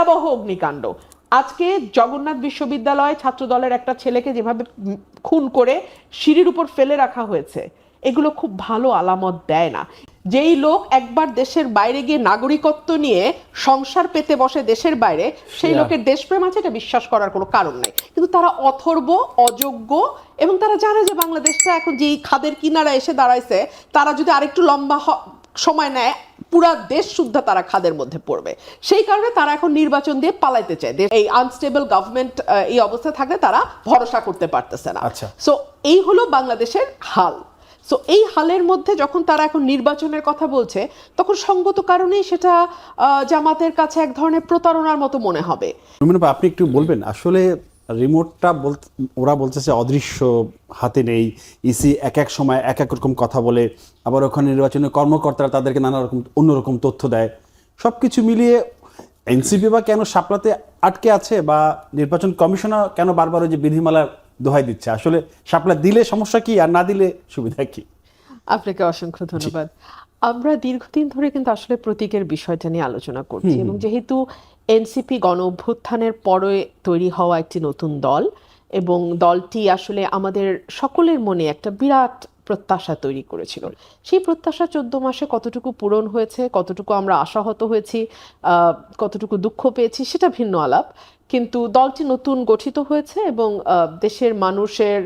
ভয়াবহ অগ্নিকাণ্ড। আজকে জগন্নাথ বিশ্ববিদ্যালয় ছাত্র দলের একটা ছেলেকে যেভাবে খুন করে সিঁড়ির উপর ফেলে রাখা হয়েছে এগুলো খুব ভালো আলামত দেয় না। যেই লোক একবার দেশের বাইরে গিয়ে নাগরিকত্ব নিয়ে সংসার পেতে বসে দেশের বাইরে সেই লোকের দেশপ্রেম আছে এটা বিশ্বাস করার কোনো কারণ নেই। কিন্তু তারা অথর্ব অযোগ্য এবং তারা জানে যে বাংলাদেশটা এখন যেই খাদের কিনারা এসে দাঁড়াইছে তারা যদি আরেকটু লম্বা সময় নেয় পুরা দেশ শুদ্ধ তারা খাদের মধ্যে পড়বে। সেই কারণে তারা এখন নির্বাচন দিয়ে পালাইতে চায়। এই আনস্টেবল গভর্নমেন্ট এই অবস্থায় থাকলে তারা ভরসা করতে পারতেছে না। আচ্ছা। সো এই হলো বাংলাদেশের হাল। সো এই হালের মধ্যে যখন তারা এখন নির্বাচনের কথা বলছে তখন সঙ্গত কারণেই সেটা জামাতের কাছে এক ধরনের প্রতারণার মতো মনে হবে। আপনি একটু বলবেন আসলে রিমোটটা বল ওরা বলতেছে অদৃশ্য হাতে নেই ইসি এক এক সময় এক এক রকম কথা বলে আবার ওখানে নির্বাচনের কর্মকর্তারা তাদেরকে নানা রকম অন্যরকম তথ্য দেয়। সব কিছু মিলিয়ে এনসিপি বা কেন সাপলাতে আটকে আছে বা নির্বাচন কমিশনার কেন বারবার ওই যে বিধিমালার দোহাই দিচ্ছে? আসলে সাপলা দিলে সমস্যা কি আর না দিলে সুবিধা কি? আপনাকে অসংখ্য ধন্যবাদ। আমরা দীর্ঘদিন ধরে কিন্তু আসলে প্রতীকের বিষয়টা নিয়ে আলোচনা করছি এবং যেহেতু এনসিপি গণ অভ্যুত্থানের পরে তৈরি হওয়া একটি নতুন দল এবং দলটি আসলে আমাদের সকলের মনে একটা বিরাট প্রত্যাশা তৈরি করেছিল। সেই প্রত্যাশা চোদ্দ মাসে কতটুকু পূরণ হয়েছে, কতটুকু আমরা আশাহত হয়েছি কতটুকু দুঃখ পেয়েছি সেটা ভিন্ন আলাপ। কিন্তু দলটি নতুন গঠিত হয়েছে এবং দেশের মানুষের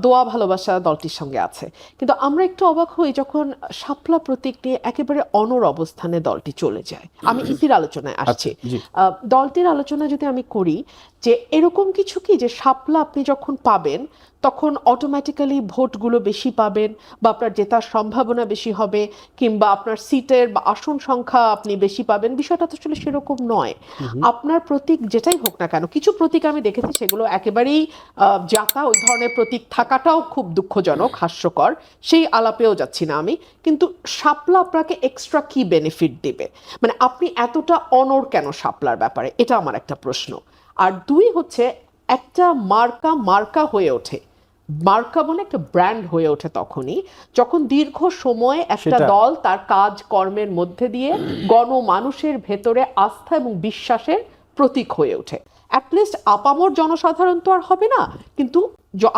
দোয়া ভালোবাসা দলটির সঙ্গে আছে। কিন্তু আমরা একটু অবাক হই যখন শাপলা প্রতীক নিয়ে একেবারে অনর অবস্থানে দলটি চলে যায়। আমি ইতির আলোচনায় আসছি। আচ্ছা। আহ, দলটির আলোচনা যদি আমি করি যে এরকম কিছু কি যে শাপলা আপনি যখন পাবেন তখন অটোমেটিক্যালি ভোটগুলো বেশি পাবেন বা আপনার জেতার সম্ভাবনা বেশি হবে কিংবা আপনার সিটের বা আসন সংখ্যা আপনি বেশি পাবেন? বিষয়টা তো আসলে সেরকম নয়। আপনার প্রতীক যেটাই হোক না কেন কিছু প্রতীক আমি দেখেছি সেগুলো একেবারেই আহ, জাতা ওই ধরনের প্রতীক থাকাটাও খুব দুঃখজনক হাস্যকর। সেই আলাপেও যাচ্ছি না আমি কিন্তু শাপলা আপনাকে এক্সট্রা কি বেনিফিট দেবে? মানে আপনি এতটা অনর কেন শাপলার ব্যাপারে? এটা আমার একটা প্রশ্ন। আর দুই হচ্ছে একটা মার্কা মার্কা হয়ে ওঠে। মার্কা বলে একটা ব্র্যান্ড হয়ে ওঠে তখনই যখন দীর্ঘ সময় একটা দল তার কাজ কর্মের মধ্যে দিয়ে গণমানুষের ভেতরে আস্থা এবং বিশ্বাসের প্রতীক হয়ে ওঠে। অ্যাটলিস্ট আপামর জনসাধারণ তো আর হবে না কিন্তু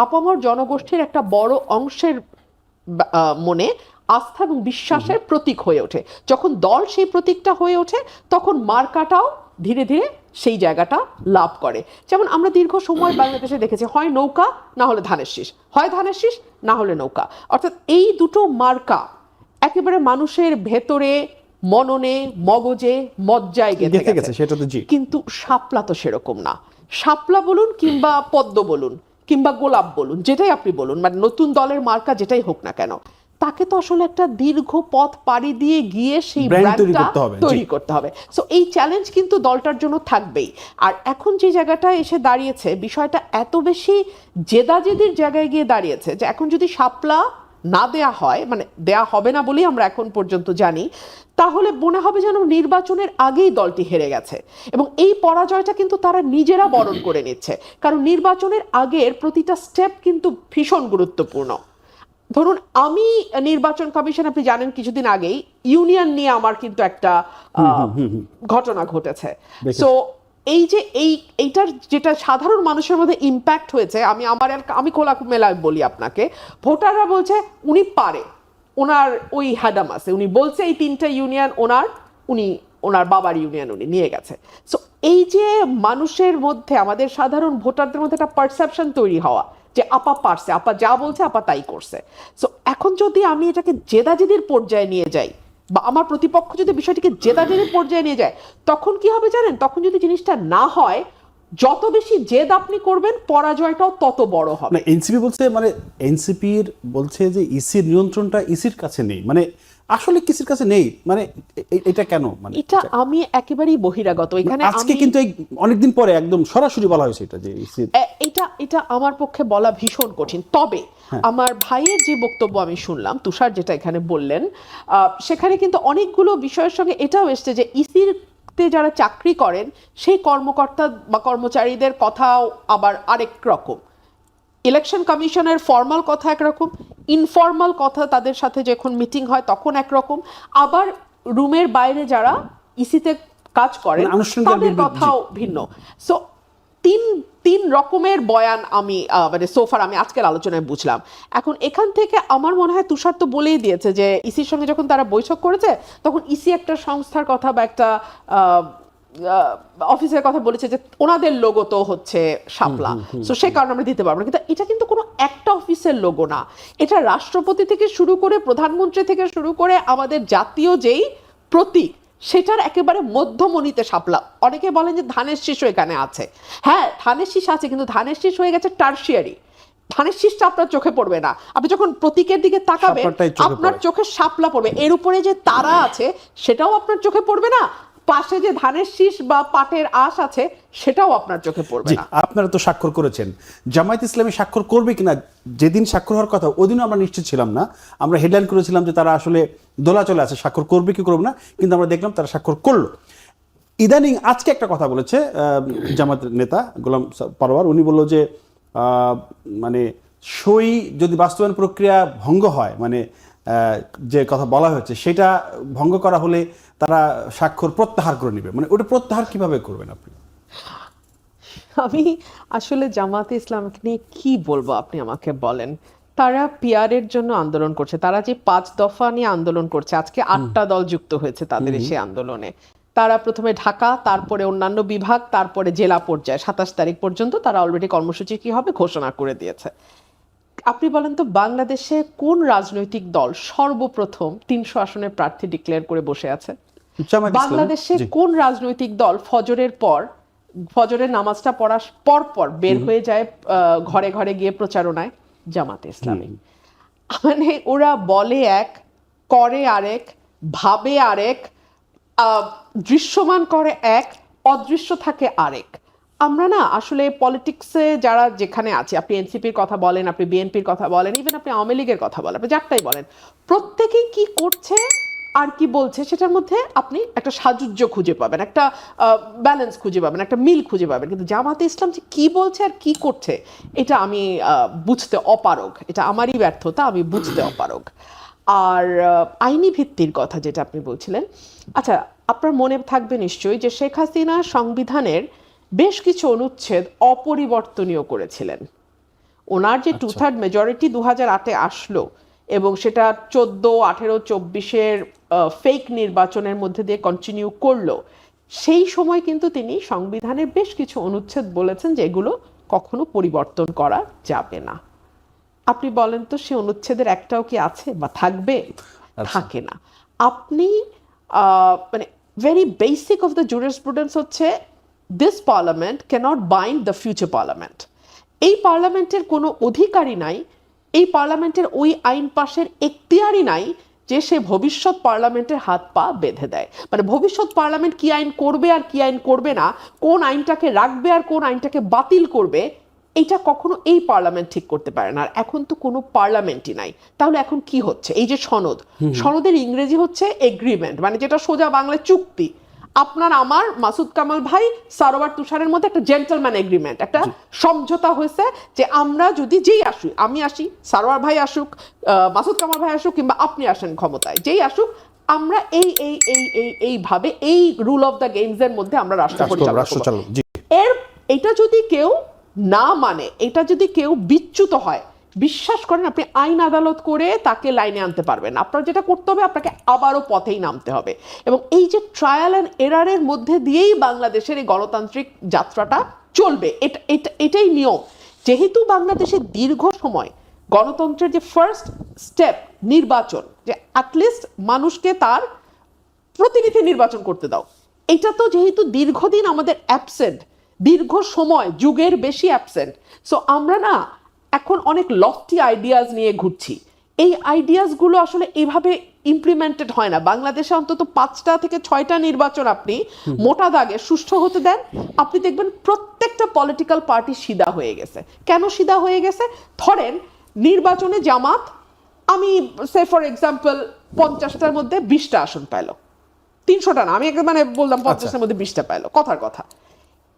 আপামর জনগোষ্ঠীর একটা বড় অংশের মনে আস্থা এবং বিশ্বাসের প্রতীক হয়ে ওঠে। যখন দল সেই প্রতীকটা হয়ে ওঠে তখন মার্কাটাও ধীরে ধীরে সেই জায়গাটা লাভ করে। যেমন আমরা দীর্ঘ সময় বাংলাদেশে দেখেছি হয় নৌকা না হলে ধানের শীষ। হয় ধানের শীষ না হলে নৌকা। অর্থাৎ এই দুটো মার্কা একেবারে মানুষের ভেতরে মননে মগজে মজ্জায় গেঁথে গেছে। সেটা তো কিন্তু শাপলা তো সেরকম না। শাপলা বলুন কিংবা পদ্ম বলুন কিংবা গোলাপ বলুন যেটাই আপনি বলুন মানে নতুন দলের মার্কা যেটাই হোক না কেন তাকে তো আসলে একটা দীর্ঘ পথ পাড়ি দিয়ে গিয়ে সেই তৈরি ব্র্যান্ডটা করতে হবে, তৈরি করতে হবে। সো এই চ্যালেঞ্জ কিন্তু দলটার জন্য থাকবেই। আর এখন যে জায়গাটা এসে দাঁড়িয়েছে বিষয়টা এত বেশি জেদাজেদির জায়গায় গিয়ে দাঁড়িয়েছে যে এখন যদি শাপলা না দেয়া হয় মানে দেয়া হবে না বলেই আমরা এখন পর্যন্ত জানি তাহলে মনে হবে যেন নির্বাচনের আগেই দলটি হেরে গেছে। এবং এই পরাজয়টা কিন্তু তারা নিজেরা বরণ করে নিচ্ছে। কারণ নির্বাচনের আগের প্রতিটা স্টেপ কিন্তু ভীষণ গুরুত্বপূর্ণ। ধরুন আমি নির্বাচন কমিশন আপনি জানেন কিছুদিন আগেই ইউনিয়ন নিয়ে আমার কিন্তু একটা ঘটনা ঘটেছে। সো এই যে এই এইটার যেটা সাধারণ মানুষের মধ্যে ইম্প্যাক্ট হয়েছে আমি আমার আমি খোলা মেলায় বলি আপনাকে ভোটাররা বলছে উনি পারে। ওনার ওই হ্যাডাম আছে। উনি বলছে এই তিনটা ইউনিয়ন ওনার, উনি ওনার বাবার ইউনিয়ন উনি নিয়ে গেছে। সো এই যে মানুষের মধ্যে, আমাদের সাধারণ ভোটারদের মধ্যে একটা পারসেপশন তৈরি হওয়া, যে আপা পারছে, আপা যা বলছে, আপা তাই করছে। সো এখন যদি আমি এটাকে জেদাজেদির পর্যায়ে নিয়ে যাই, বা আমার প্রতিপক্ষ যদি বিষয়টিকে জেদাজেদির পর্যায়ে নিয়ে যায়, তখন কি হবে জানেন? তখন যদি জিনিসটা না হয় যত বেশি জেদ আপনি করবেন পরাজয়টাও তত বড় হবে। না এনসিপি বলছে মানে এনসিপির বলছে যে ইসির নিয়ন্ত্রণটা ইসির কাছে নেই। মানে আসলে কিসির কাছে নেই? মানে এটা কেন? মানে এটা আমি একেবারেই বহিরাগত। এখানে আজকে কিন্তু অনেকদিন পরে একদম সরাসরি বলা হয়েছে এটা যে ইসির এটা এটা আমার পক্ষে বলা ভীষণ কঠিন। তবে আমার ভাইয়ের যে বক্তব্য আমি শুনলাম তুষার যেটা এখানে বললেন আহ, সেখানে কিন্তু অনেকগুলো বিষয়ের সঙ্গে এটাও এসছে যে ইসির তে যারা চাকরি করেন সেই কর্মকর্তা বা কর্মচারীদের কথাও আবার আরেক রকম। ইলেকশন কমিশনের ফর্মাল কথা একরকম ইনফর্মাল কথা তাদের সাথে যখন মিটিং হয় তখন একরকম। আবার রুমের বাইরে যারা ইসিতে কাজ করেন মানে তাদের কথাও ভিন্ন। সো তিন তিন রকমের বয়ান আমি মানে সোফার আমি আজকের আলোচনায় বুঝলাম। এখন এখান থেকে আমার মনে হয় তুষার তো বলেই দিয়েছে যে ইসির সঙ্গে যখন তারা বৈঠক করেছে তখন ইসি একটা সংস্থার কথা বা একটা অফিসের কথা বলেছে যে ওনাদের লোগো তো হচ্ছে শাপলা। তো সেই কারণে আমরা দিতে পারব না। কিন্তু এটা কিন্তু কোনো একটা অফিসের লোগো না। এটা রাষ্ট্রপতি থেকে শুরু করে প্রধানমন্ত্রী থেকে শুরু করে আমাদের জাতীয় যেই প্রতীক সেটার একেবারে মধ্যমণিতে সাপলা অনেকে বলেন যে ধানের শীষ এখানে আছে। হ্যাঁ ধানের শীষ আছে কিন্তু ধানের শীষ হয়ে গেছে টার্সিয়ারি। ধানের শীষটা আপনার চোখে পড়বে না। আপনি যখন প্রতীকের দিকে তাকাবেন আপনার। চোখে সাপলা পড়বে। এর উপরে যে তারা আছে সেটাও আপনার চোখে পড়বে না। পাশে যে ধানের শীষ বা পাটের আশ আছে সেটাও আপনার চোখে পড়বে না। আপনারা তো স্বাক্ষর করেছেন। জামায়াত ইসলামী স্বাক্ষর করবে কিনা যেদিন স্বাক্ষর হওয়ার কথা ওদিনও আমরা নিশ্চিত ছিলাম না। আমরা হেডলাইন করেছিলাম যে তারা আসলে দোলাচলে আছে স্বাক্ষর করবে কি করবে না কিন্তু আমরা দেখলাম তারা স্বাক্ষর করল। ইদানিং আজকে একটা কথা বলেছে জামাত নেতা গোলাম পারোয়ার উনি বলল যে আহ, মানে সই যদি বাস্তবায়ন প্রক্রিয়া ভঙ্গ হয় মানে যে কথা বলা হয়েছে সেটা ভঙ্গ করা হলে তারা স্বাক্ষর প্রত্যাহার করে নেবে। মানে ওটা প্রত্যাহার কীভাবে করবেন আপনি? আমি আসলে জামাতে ইসলামকে নিয়ে কি বলব আপনি আমাকে বলেন? তারা পিয়ারের জন্য আন্দোলন করছে তারা যে পাঁচ দফা নিয়ে আন্দোলন করছে আজকে আটটা দল যুক্ত হয়েছে তাদের এসে আন্দোলনে। তারা প্রথমে ঢাকা তারপরে অন্যান্য বিভাগ তারপরে জেলা পর্যায়ে। সাতাশ তারিখ পর্যন্ত তারা অলরেডি কর্মসূচি কি হবে ঘোষণা করে দিয়েছে। আপনি বলেন তো বাংলাদেশে কোন রাজনৈতিক দল সর্বপ্রথম তিনশো আসনের প্রার্থী ডিক্লেয়ার করে বসে আছে? বাংলাদেশে কোন রাজনৈতিক দল ফজরের পর ফজরের নামাজটা পড়ার পর পর বের হয়ে যায় আহ, ঘরে ঘরে গিয়ে প্রচারণায়? জামাতে ইসলামী। মানে ওরা বলে এক করে আরেক ভাবে আরেক আহ, দৃশ্যমান করে এক অদৃশ্য থাকে আরেক। আমরা না আসলে পলিটিক্সে যারা যেখানে আছে, আপনি এনসিপির কথা বলেন, আপনি বিএনপির কথা বলেন ইভেন আপনি আওয়ামী লীগের কথা বলেন, আপনি যারটাই বলেন, প্রত্যেকেই কি করছে আর কি বলছে সেটার মধ্যে আপনি একটা সাজুজ্য খুঁজে পাবেন, একটা ব্যালেন্স খুঁজে পাবেন, একটা মিল খুঁজে পাবেন, কিন্তু জামাতে ইসলাম যে কি বলছে আর কি করছে, এটা আমি বুঝতে অপারগ, এটা আমারই ব্যর্থতা, আমি বুঝতে অপারগ। আর আইনি ভিত্তির কথা যেটা আপনি বলছিলেন আচ্ছা আপনার মনে থাকবে নিশ্চয়ই যে শেখ হাসিনা সংবিধানের বেশ কিছু অনুচ্ছেদ অপরিবর্তনীয় করেছিলেন। ওনার যে টু থার্ড মেজরিটি দু হাজার আটে আসলো এবং সেটা চোদ্দ আঠেরো চব্বিশের ফেক নির্বাচনের মধ্যে দিয়ে কন্টিনিউ করল সেই সময় কিন্তু তিনি সংবিধানের বেশ কিছু অনুচ্ছেদ বলেছেন যে এগুলো কখনো পরিবর্তন করা যাবে না। আপনি বলেন তো সে অনুচ্ছেদের একটাও কি আছে বা থাকবে? থাকে না। আপনি মানে very basic of the jurisprudence হচ্ছে this parliament cannot bind the future parliament এই পার্লামেন্টের কোনো অধিকারই নাই এই পার্লামেন্টের ওই আইন পাশের এখতিয়ারই নাই যে সে ভবিষ্যৎ পার্লামেন্টের হাত পা বেঁধে দেয়। মানে ভবিষ্যৎ পার্লামেন্ট কি আইন করবে আর কি আইন করবে না কোন আইনটাকে রাখবে আর কোন আইনটাকে বাতিল করবে এটা কখনো এই পার্লামেন্ট ঠিক করতে পারে না। আর এখন তো কোনো পার্লামেন্টই নাই। তাহলে এখন কি হচ্ছে? এই যে সনদ সনদের ইংরেজি হচ্ছে এগ্রিমেন্ট মানে যেটা সোজা বাংলায় চুক্তি। আপনার আমার মাসুদ কামাল ভাই সারোয়ার তুষারের মধ্যে একটা জেন্টলম্যান এগ্রিমেন্ট একটা সমঝোতা হয়েছে যে আমরা যদি যেই আসি আমি আসি সারোয়ার ভাই আসুক মাসুদ কামাল ভাই আসুক কিংবা আপনি আসেন ক্ষমতায় যেই আসুক আমরা এই এই এই এই এইভাবে এই রুল অফ দ্য গেমস এর মধ্যে আমরা রাষ্ট্র পরিচালনা এর এটা যদি কেউ না মানে এটা যদি কেউ বিচ্যুত হয় বিশ্বাস করেন আপনি আইন আদালত করে তাকে লাইনে আনতে পারবেন। আপনার যেটা করতে হবে, আপনাকে আবারও পথেই নামতে হবে। এবং এই যে ট্রায়াল অ্যান্ড এরারের মধ্যে দিয়েই বাংলাদেশের এই গণতান্ত্রিক যাত্রাটা চলবে, এটা এটা, এটাই নিয়ম। যেহেতু বাংলাদেশে দীর্ঘ সময় গণতন্ত্রের যে ফার্স্ট স্টেপ নির্বাচন, যে অ্যাটলিস্ট মানুষকে তার প্রতিনিধি নির্বাচন করতে দাও, এটা তো যেহেতু দীর্ঘদিন আমাদের অ্যাবসেন্ট দীর্ঘ সময়, যুগের বেশি অ্যাবসেন্ট সো আমরা না এখন অনেক লফটি আইডিয়াজ নিয়ে ঘুরছি। এই আইডিয়াসগুলো আসলে এভাবে ইমপ্লিমেন্টেড হয় না। বাংলাদেশে অন্তত পাঁচটা থেকে ছয়টা নির্বাচন আপনি মোটা দাগে সুষ্ঠু হতে দেন। আপনি দেখবেন প্রত্যেকটা পলিটিক্যাল পার্টি সিধা হয়ে গেছে। কেন সিধা হয়ে গেছে? ধরেন নির্বাচনে জামাত আমি সে ফর এক্সাম্পল পঞ্চাশটার মধ্যে বিশটা আসন পেল তিনশোটা না আমি একদম মানে বললাম পঞ্চাশটার মধ্যে বিশটা পেল কথার কথা।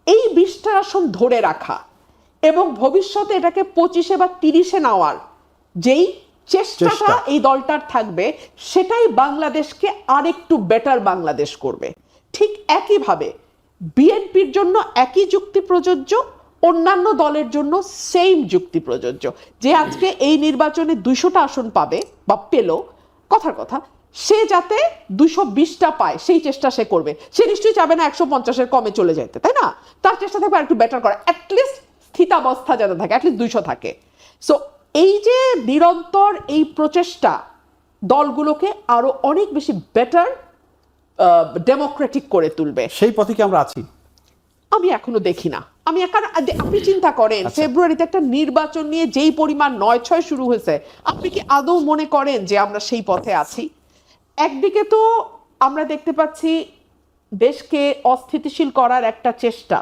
এই বিশটা আসন ধরে রাখা এবং ভবিষ্যতে এটাকে পঁচিশে বা তিরিশে নেওয়ার যেই চেষ্টাটা এই দলটার থাকবে সেটাই বাংলাদেশকে আরেকটু বেটার বাংলাদেশ করবে। ঠিক একইভাবে বিএনপির জন্য একই যুক্তি প্রযোজ্য অন্যান্য দলের জন্য সেম যুক্তি প্রযোজ্য। যে আজকে এই নির্বাচনে দুইশোটা আসন পাবে বা পেল কথার কথা সে যাতে দুইশো বিশটা পায় সেই চেষ্টা সে করবে। সে নিশ্চয়ই চাবে না একশো পঞ্চাশের কমে চলে যেতে তাই না? তার চেষ্টা থাকবে আর একটু বেটার করা। অ্যাটলিস্ট স্থিতাবস্থা যাতে থাকে অ্যাটলিস্ট দুইশো থাকে। সো এই যে নিরন্তর এই প্রচেষ্টা দলগুলোকে আরও অনেক বেশি বেটার ডেমোক্রেটিক করে তুলবে। সেই পথে কি আমরা আছি? আমি এখনও দেখি না। আমি একার আপনি চিন্তা করেন ফেব্রুয়ারিতে একটা নির্বাচন নিয়ে যেই পরিমাণ নয় ছয় শুরু হয়েছে আপনি কি আদৌ মনে করেন যে আমরা সেই পথে আছি? একদিকে তো আমরা দেখতে পাচ্ছি দেশকে অস্থিতিশীল করার একটা চেষ্টা।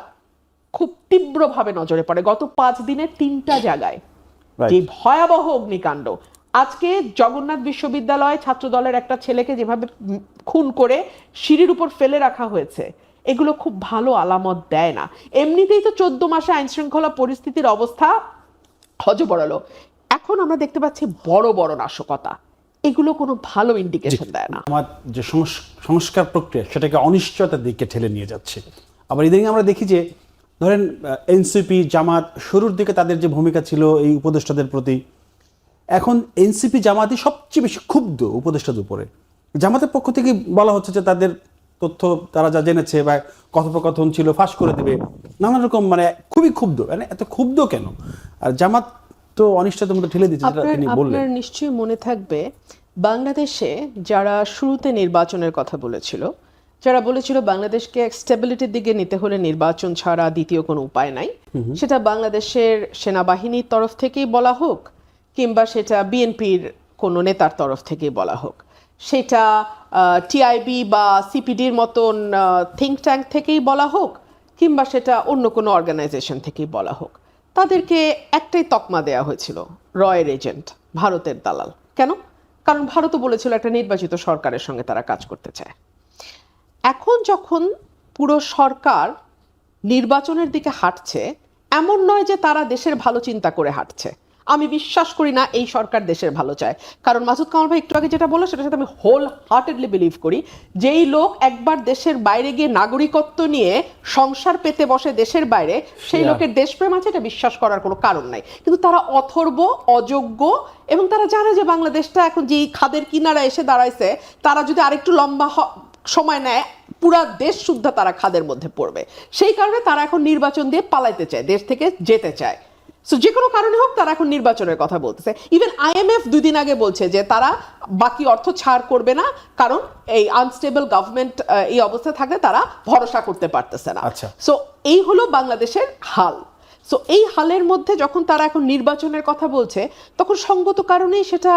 খুব তীব্রভাবে নজরে পড়ে গত পাঁচ দিনে তিনটা জায়গায়। যে ভয়াবহ অগ্নিকাণ্ড। আজকে জগন্নাথ বিশ্ববিদ্যালয় ছাত্র দলের একটা ছেলেকে যেভাবে খুন করে সিঁড়ির উপর ফেলে রাখা হয়েছে এগুলো খুব ভালো আলামত দেয় না। এমনিতেই তো চোদ্দ মাসে আইন শৃঙ্খলা পরিস্থিতির অবস্থা হজবড়ালো। এখন আমরা দেখতে পাচ্ছি বড় বড় নাশকতা। এগুলো কোনো ভালো ইন্ডিকেশন দেয় না। আমার যে সংস- সংস্কার প্রক্রিয়া সেটাকে অনিশ্চয়তার দিকে ঠেলে নিয়ে যাচ্ছে। আবার ইদানিং আমরা দেখি যে ধরেন এনসিপি জামাত শুরুর দিকে তাদের যে ভূমিকা ছিল এই উপদেষ্টাদের প্রতি এখন এনসিপি জামাতই সবচেয়ে বেশি ক্ষুব্ধ উপদেষ্টাদের উপরে। জামাতের পক্ষ থেকে বলা হচ্ছে যে তাদের তথ্য তারা যা জেনেছে বা কথোপকথন ছিল ফাঁস করে দেবে নানান রকম মানে খুবই ক্ষুব্ধ। মানে এত ক্ষুব্ধ কেন? আর জামাত তো অনিশ্চয়তার মধ্যে ঠেলে দিচ্ছে যেটা তিনি বললেন। আপনার নিশ্চয়ই মনে থাকবে বাংলাদেশে যারা শুরুতে নির্বাচনের কথা বলেছিল যারা বলেছিল বাংলাদেশকে স্টেবিলিটির দিকে নিতে হলে নির্বাচন ছাড়া দ্বিতীয় কোনো উপায় নাই। সেটা বাংলাদেশের সেনাবাহিনীর তরফ থেকেই বলা হোক কিংবা সেটা বিএনপির কোনো নেতার তরফ থেকেই বলা হোক। সেটা টিআইবি বা সিপিডির মতন থিঙ্ক ট্যাঙ্ক থেকেই বলা হোক কিংবা সেটা অন্য কোনো অর্গানাইজেশন থেকেই বলা হোক। তাদেরকে একটাই তকমা দেয়া হয়েছিল রয়ের এজেন্ট ভারতের দালাল। কেন? কারণ ভারতও বলেছিল একটা নির্বাচিত সরকারের সঙ্গে তারা কাজ করতে চায়। এখন যখন পুরো সরকার নির্বাচনের দিকে হাঁটছে এমন নয় যে তারা দেশের ভালো চিন্তা করে হাঁটছে। আমি বিশ্বাস করি না এই সরকার দেশের ভালো চায়। কারণ মাসুদ কামাল ভাই একটু আগে যেটা বলল সেটার সাথে আমি হোল হার্টেডলি বিলিভ করি। যেই লোক একবার দেশের বাইরে গিয়ে নাগরিকত্ব নিয়ে সংসার পেতে বসে দেশের বাইরে সেই লোকের দেশপ্রেম আছে এটা বিশ্বাস করার কোনো কারণ নাই। কিন্তু তারা অথর্ব অযোগ্য এবং তারা জানে যে বাংলাদেশটা এখন যেই খাদের কিনারা এসে দাঁড়াইছে তারা যদি আরেকটু লম্বা সময় নেয় পুরা দেশ শুদ্ধ তারা খাদের মধ্যে পড়বে। সেই কারণে তারা এখন নির্বাচন দিয়ে পালাইতে চায় দেশ থেকে যেতে চায়। সো যে কোনো কারণে হোক তারা এখন নির্বাচনের কথা বলতেছে। ইভেন আইএমএফ দুই দিন আগে বলছে যে তারা বাকি অর্থ ছাড় করবে না কারণ এই আনস্টেবল গভর্নমেন্ট এই অবস্থায় থাকলে তারা ভরসা করতে পারতেছে না। আচ্ছা। সো এই হলো বাংলাদেশের হাল। সো এই হালের মধ্যে যখন তারা এখন নির্বাচনের কথা বলছে, তখন সঙ্গত কারণেই সেটা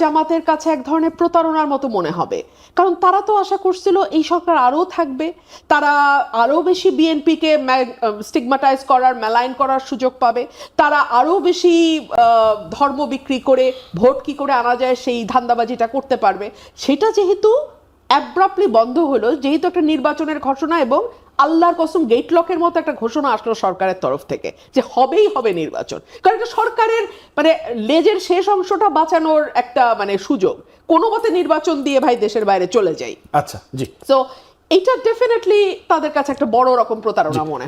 জামাতের কাছে এক ধরনের প্রতারণার মতো মনে হবে। কারণ তারা তো আশা করছিল এই সরকার আরও থাকবে। তারা আরও বেশি বিএনপিকে স্টিগমাটাইজ করার মেলাইন করার সুযোগ পাবে। তারা আরও বেশি ধর্ম বিক্রি করে, ভোট কি করে আনা যায় সেই ধান্দাবাজিটা করতে পারবে। সেটা যেহেতু অ্যাব্রাপ্টলি বন্ধ হলো, যেহেতু একটা নির্বাচনের ঘটনা এবং আল্লাহর কসম গেট লকের মতো একটা ঘোষণা আসলো সরকারের তরফ থেকে যে হবেই হবে নির্বাচন। কারণ এটা সরকারের মানে লেজের শেষ অংশটা বাঁচানোর একটা মানে সুযোগ। কোনো মতে নির্বাচন দিয়ে ভাই দেশের বাইরে চলে যাই। আচ্ছা জি। তো এটা ডেফিনেটলি তাদের কাছে একটা বড় রকম প্রতারণা মনে হয়।